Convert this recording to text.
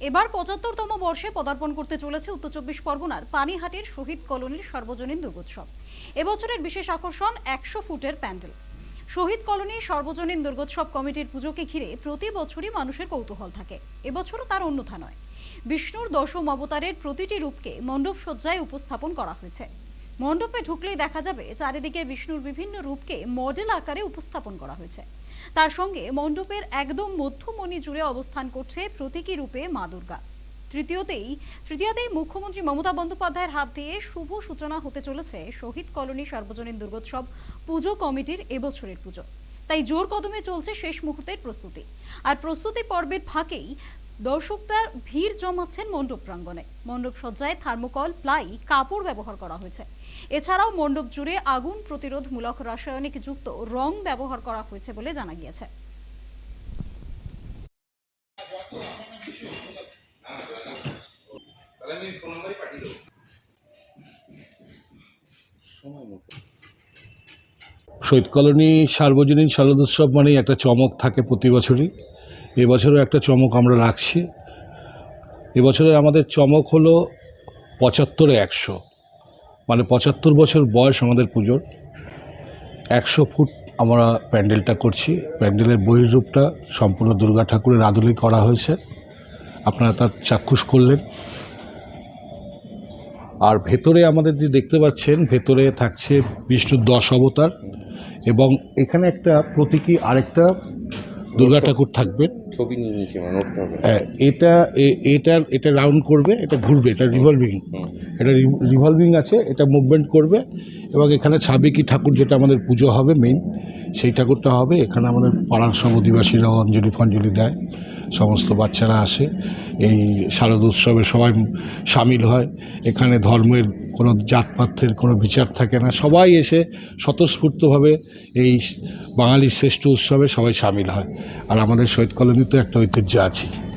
এবার পঁচাত্তরতম বর্ষে পদার্পণ করতে চলেছে উত্তর চব্বিশ পরগনার পানিহাটির শহীদ কলোনির সর্বজনীন দুর্গোৎসব। এবছরের বিশেষ আকর্ষণ একশো ফুটের প্যান্ডেল। শহীদ কলোনি সর্বজনীন দুর্গোৎসব কমিটির পুজোকে ঘিরে প্রতি বছরই মানুষের কৌতূহল থাকে। এবছরও তার অন্যথা নয়। বিষ্ণুর দশম অবতারের প্রতিটি রূপকে মণ্ডপ সজ্জায় উপস্থাপন করা হয়েছে। মণ্ডপে ঢুকলেই দেখা যাবে চারিদিকে বিষ্ণুর বিভিন্ন রূপকে মডেল আকারে উপস্থাপন করা হয়েছে। তার সঙ্গে মণ্ডপের একদম মধ্যমণি জুড়ে অবস্থান করছে প্রতীকী রূপে মা দুর্গা। তৃতীয়তেই তৃতীয়তেই মুখ্যমন্ত্রী মমতা বন্দ্যোপাধ্যায়ের হাত দিয়ে শুভ সূচনা হতে চলেছে শহীদ কলোনি সার্বজনীন দুর্গোৎসব পুজো কমিটির এবছরের পুজো। তাই জোর কদমে চলছে শেষ মুহূর্তের প্রস্তুতি। আর প্রস্তুতি পর্বের ফাঁকেই দর্শকরা ভিড় জমাচ্ছেন মণ্ডপ প্রাঙ্গণে। মণ্ডপ সজ্জায় থার্মোকল, প্লাই, কাপড় ব্যবহার করা হয়েছে। এছাড়াও মণ্ডপ জুড়ে আগুন প্রতিরোধমূলক রাসায়নিক যুক্ত রং ব্যবহার করা হয়েছে বলে জানা গিয়েছে। শহীদ কলোনি সার্বজনীন শারদোৎসব মানেই একটা চমক থাকে প্রতি বছরই। এবছরও একটা চমক আমরা রাখছি। এবছরের আমাদের চমক হলো পঁচাত্তরে একশো। মানে পঁচাত্তর বছর বয়স আমাদের পুজোর। একশো ফুট আমরা প্যান্ডেলটা করছি। প্যান্ডেলের বহির্রূপটা সম্পূর্ণ দুর্গা ঠাকুরের আদলেই করা হয়েছে। আপনারা তার চাক্ষুষ করলেন। আর ভেতরে আমাদের যে দেখতে পাচ্ছেন, ভেতরে থাকছে বিষ্ণুর দশ অবতার এবং এখানে একটা প্রতীকী আরেকটা দুর্গা ঠাকুর থাকবেন ছবি নিয়ে নিয়েছি এটা হ্যাঁ, এটা এটা রাউন্ড করবে এটা ঘুরবে এটা রিভলভিং এটা রিভলভিং আছে এটা মুভমেন্ট করবে এবং এখানে সাবেকি ঠাকুর যেটা আমাদের পুজো হবে মেইন সেই ঠাকুরটা হবে এখানে আমাদের পাড়ার সব অধিবাসীরাও অঞ্জলি ফঞ্জলি দেয়। সমস্ত বাচ্চারা আসে। এই শারদ উৎসবে সবাই সামিল হয়। এখানে ধর্মের কোনো জাতপাতের কোনো বিচার থাকে না। সবাই এসে স্বতঃস্ফূর্তভাবে এই বাঙালির শ্রেষ্ঠ উৎসবে সবাই সামিল হয়। আর আমাদের শহীদ কলোনিতে একটা ঐতিহ্য আছে।